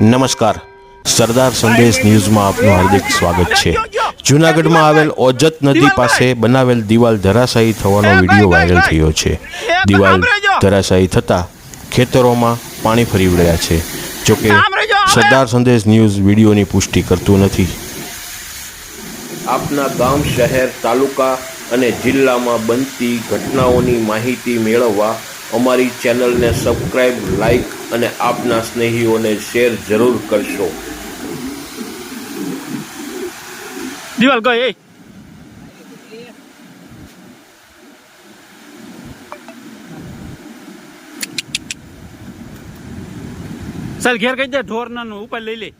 નમસ્કાર. સરદાર સંદેશ ન્યૂઝમાં આપનું હાર્દિક સ્વાગત છે. જૂનાગઢમાં આવેલ ઓજત નદી પાસે બનાવેલ દિવાલ ધરાશાયી થવાનો વીડિયો વાયરલ થયો છે. દિવાલ ધરાશાયી થતાં ખેતરોમાં પાણી ફરી વળ્યા છે. જોકે સરદાર સંદેશ ન્યૂઝ વિડીયોની પુષ્ટિ કરતું નથી. આપના ગામ શહેર તાલુકા અને જિલ્લામાં બનતી ઘટનાઓની માહિતી મેળવવા અમારી ચેનલને સબસ્ક્રાઈબ લાઇક અને આપના સ્નેહીઓને શેર જરૂર કરશો. દિવાલ ગઈ ચાલ ઘેર કહી દે ઢોર ના ઉપર લઈ લે.